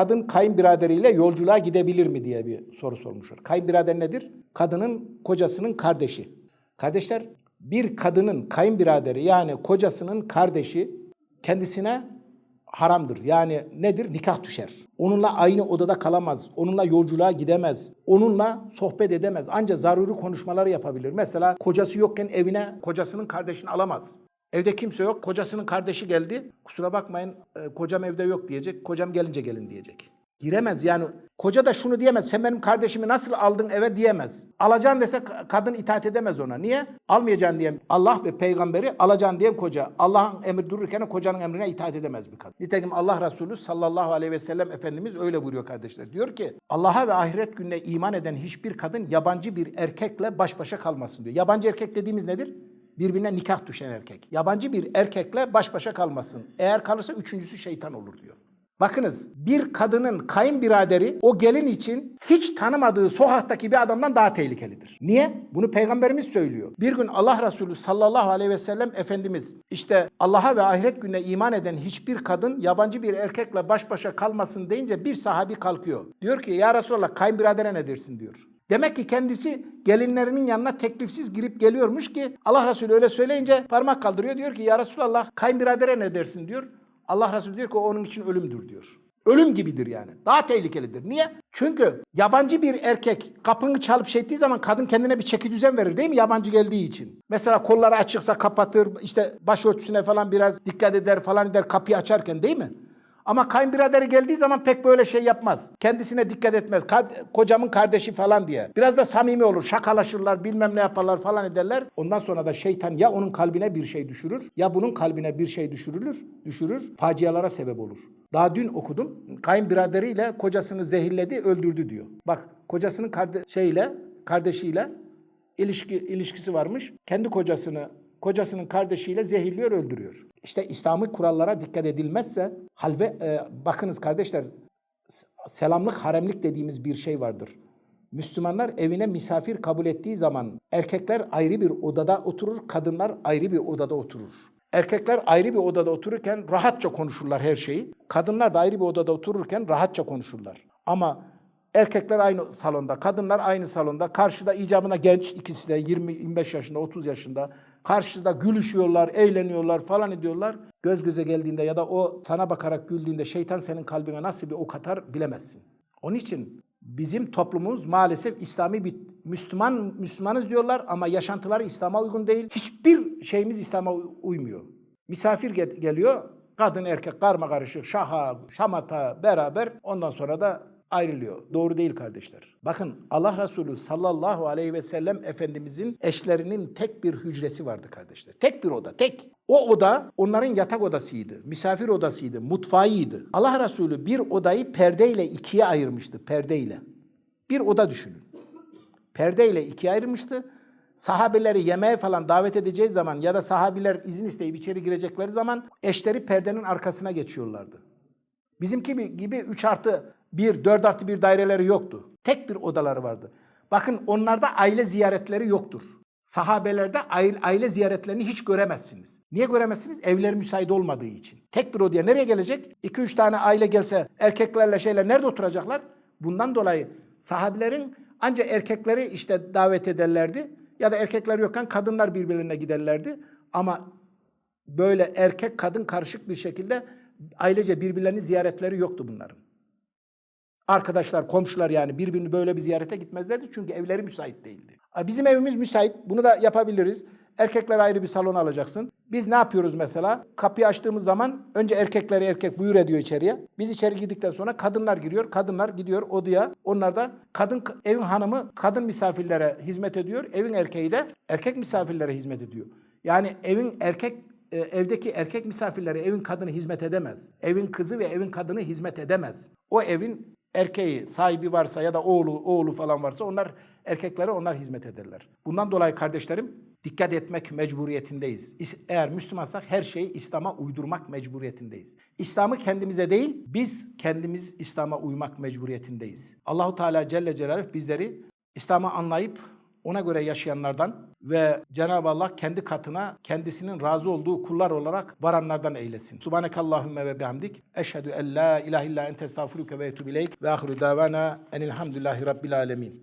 kadın kayınbiraderiyle yolculuğa gidebilir mi diye bir soru sormuşlar. Kayınbirader nedir? Kadının kocasının kardeşi. Kardeşler bir kadının kayınbiraderi yani kocasının kardeşi kendisine haramdır. Yani nedir? Nikah düşer. Onunla aynı odada kalamaz. Onunla yolculuğa gidemez. Onunla sohbet edemez. Ancak zaruri konuşmalar yapabilir. Mesela kocası yokken evine kocasının kardeşini alamaz. Evde kimse yok. Kocasının kardeşi geldi. Kusura bakmayın e, kocam evde yok diyecek. Kocam gelince gelin diyecek. Giremez yani. Koca da şunu diyemez. Sen benim kardeşimi nasıl aldın eve diyemez. Alacaksın dese kadın itaat edemez ona. Niye? Almayacaksın diyen Allah ve peygamberi alacaksın diyen koca. Allah'ın emri dururken kocanın emrine itaat edemez bir kadın. Nitekim Allah Resulü sallallahu aleyhi ve sellem Efendimiz öyle buyuruyor kardeşler. Diyor ki Allah'a ve ahiret gününe iman eden hiçbir kadın yabancı bir erkekle baş başa kalmasın diyor. Yabancı erkek dediğimiz nedir? Birbirine nikah düşen erkek. Yabancı bir erkekle baş başa kalmasın. Eğer kalırsa üçüncüsü şeytan olur diyor. Bakınız bir kadının kayınbiraderi o gelin için hiç tanımadığı sokaktaki bir adamdan daha tehlikelidir. Niye? Bunu peygamberimiz söylüyor. Bir gün Allah Resulü sallallahu aleyhi ve sellem Efendimiz işte Allah'a ve ahiret gününe iman eden hiçbir kadın yabancı bir erkekle baş başa kalmasın deyince bir sahabi kalkıyor. Diyor ki ya Resulallah kayınbiradere ne dersin diyor. Demek ki kendisi gelinlerinin yanına teklifsiz girip geliyormuş ki Allah Resulü öyle söyleyince parmak kaldırıyor. Diyor ki ya Resulallah kayınbiradere ne dersin diyor. Allah Resulü diyor ki onun için ölümdür diyor. Ölüm gibidir yani. Daha tehlikelidir. Niye? Çünkü yabancı bir erkek kapını çalıp şey ettiği zaman kadın kendine bir çeki düzen verir değil mi? Yabancı geldiği için. Mesela kolları açıksa kapatır, işte başörtüsüne falan biraz dikkat eder falan eder kapıyı açarken değil mi? Ama kayınbiraderi geldiği zaman pek böyle şey yapmaz. Kendisine dikkat etmez. Kar- kocamın kardeşi falan diye. Biraz da samimi olur. Şakalaşırlar, bilmem ne yaparlar falan ederler. Ondan sonra da şeytan ya onun kalbine bir şey düşürür ya bunun kalbine bir şey düşürülür, düşürür. Facialara sebep olur. Daha dün okudum. Kayınbiraderiyle kocasını zehirledi, öldürdü diyor. Bak kocasının karde şeyle, kardeşiyle ilişki ilişkisi varmış. Kendi kocasını kocasının kardeşiyle zehirliyor, öldürüyor. İşte İslami kurallara dikkat edilmezse halve e, bakınız kardeşler selamlık, haremlik dediğimiz bir şey vardır. Müslümanlar evine misafir kabul ettiği zaman erkekler ayrı bir odada oturur, kadınlar ayrı bir odada oturur. Erkekler ayrı bir odada otururken rahatça konuşurlar her şeyi. Kadınlar da ayrı bir odada otururken rahatça konuşurlar. Ama Erkekler aynı salonda, kadınlar aynı salonda. Karşıda icabına genç ikisi de 20-25 yaşında, 30 yaşında. Karşıda gülüşüyorlar, eğleniyorlar falan ediyorlar. Göz göze geldiğinde ya da o sana bakarak güldüğünde şeytan senin kalbine nasıl bir ok atar bilemezsin. Onun için bizim toplumumuz maalesef İslami bir Müslüman Müslümanız diyorlar ama yaşantıları İslam'a uygun değil. Hiçbir şeyimiz İslam'a uy- uymuyor. Misafir gel- geliyor, kadın erkek karma karışık, şaha, şamata beraber ondan sonra da ayrılıyor. Doğru değil kardeşler. Bakın Allah Resulü sallallahu aleyhi ve sellem Efendimizin eşlerinin tek bir hücresi vardı kardeşler. Tek bir oda, tek. O oda onların yatak odasıydı, misafir odasıydı, mutfağıydı. Allah Resulü bir odayı perdeyle ikiye ayırmıştı, perdeyle. Bir oda düşünün. Perdeyle ikiye ayırmıştı. Sahabeleri yemeğe falan davet edeceği zaman ya da sahabiler izin isteyip içeri girecekleri zaman eşleri perdenin arkasına geçiyorlardı. Bizimki gibi, gibi 3 artı 1, 4 artı 1 daireleri yoktu. Tek bir odaları vardı. Bakın onlarda aile ziyaretleri yoktur. Sahabelerde aile, aile ziyaretlerini hiç göremezsiniz. Niye göremezsiniz? Evleri müsait olmadığı için. Tek bir odaya nereye gelecek? 2-3 tane aile gelse erkeklerle şeyler nerede oturacaklar? Bundan dolayı sahabelerin ancak erkekleri işte davet ederlerdi. Ya da erkekler yokken kadınlar birbirlerine giderlerdi. Ama böyle erkek kadın karışık bir şekilde ailece birbirlerini ziyaretleri yoktu bunların. Arkadaşlar, komşular yani birbirini böyle bir ziyarete gitmezlerdi çünkü evleri müsait değildi. Bizim evimiz müsait. Bunu da yapabiliriz. Erkekler ayrı bir salon alacaksın. Biz ne yapıyoruz mesela? Kapıyı açtığımız zaman önce erkekleri erkek buyur ediyor içeriye. Biz içeri girdikten sonra kadınlar giriyor. Kadınlar gidiyor odaya. Onlar da kadın evin hanımı kadın misafirlere hizmet ediyor. Evin erkeği de erkek misafirlere hizmet ediyor. Yani evin erkek e, evdeki erkek misafirlere evin kadını hizmet edemez. Evin kızı ve evin kadını hizmet edemez. O evin erkeği, sahibi varsa ya da oğlu, oğlu falan varsa onlar erkeklere onlar hizmet ederler. Bundan dolayı kardeşlerim dikkat etmek mecburiyetindeyiz. Eğer Müslümansak her şeyi İslam'a uydurmak mecburiyetindeyiz. İslam'ı kendimize değil, biz kendimiz İslam'a uymak mecburiyetindeyiz. Allahu Teala Celle Celaluhu bizleri İslam'ı anlayıp ona göre yaşayanlardan ve Cenab-ı Allah kendi katına kendisinin razı olduğu kullar olarak varanlardan eylesin. Subhanekallahümme ve bihamdik. Eşhedü en la ilahe illa ente estağfiruke ve etûbü ileyk ve ahiru davana enilhamdülillahi rabbil alemin.